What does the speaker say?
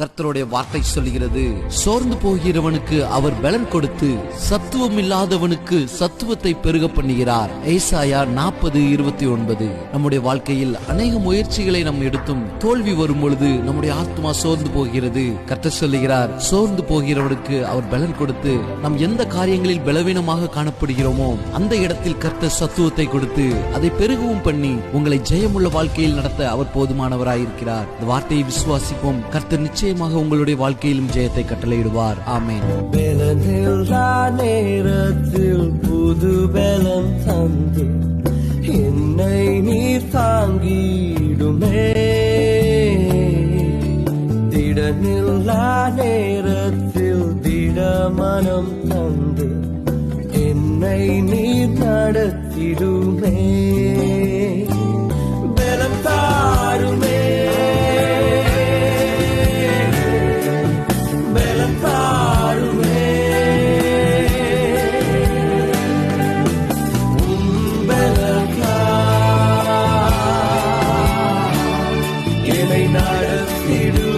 கர்த்தருடைய வார்த்தை சொல்கிறது சோர்ந்து போகிறவனுக்கு அவர் பலன் கொடுத்து சத்துவம் இல்லாதவனுக்கு சத்துவத்தை பெருக பண்ணுகிறார். ஏசாயா நாற்பது இருபத்தி ஒன்பது. நம்முடைய வாழ்க்கையில் அநேக முயற்சிகளை நாம் எடுத்தும் தோல்வி வரும் பொழுது நம்முடைய ஆத்மா சோர்ந்து போகிறது. கர்த்தர் சொல்லுகிறார் சோர்ந்து போகிறவனுக்கு அவர் பலன் கொடுத்து நாம் எந்த காரியங்களில் பலவீனமாக காணப்படுகிறோமோ அந்த இடத்தில் கர்த்தர் சத்துவத்தை கொடுத்து அதை பெருகவும் பண்ணி உங்களை ஜெயமுள்ள வாழ்க்கையில் நடத்த அவர் போதுமானவராயிருக்கிறார். இந்த வார்த்தையை விசுவாசிப்போம். கர்த்தர் நிச்சயமாக உங்களுடைய வாழ்க்கையிலும் ஜெயத்தை கட்டளையிடுவார். ஆமேன். நேரத்தில் புது பலம் தந்து என்னை நீ தாங்கிடுமே. திடனில்லா நேரத்தில் திடமனம் தந்து என்னை நீ நடத்திடுமே. உம்பலக்கா என்னை நடத்திடுமே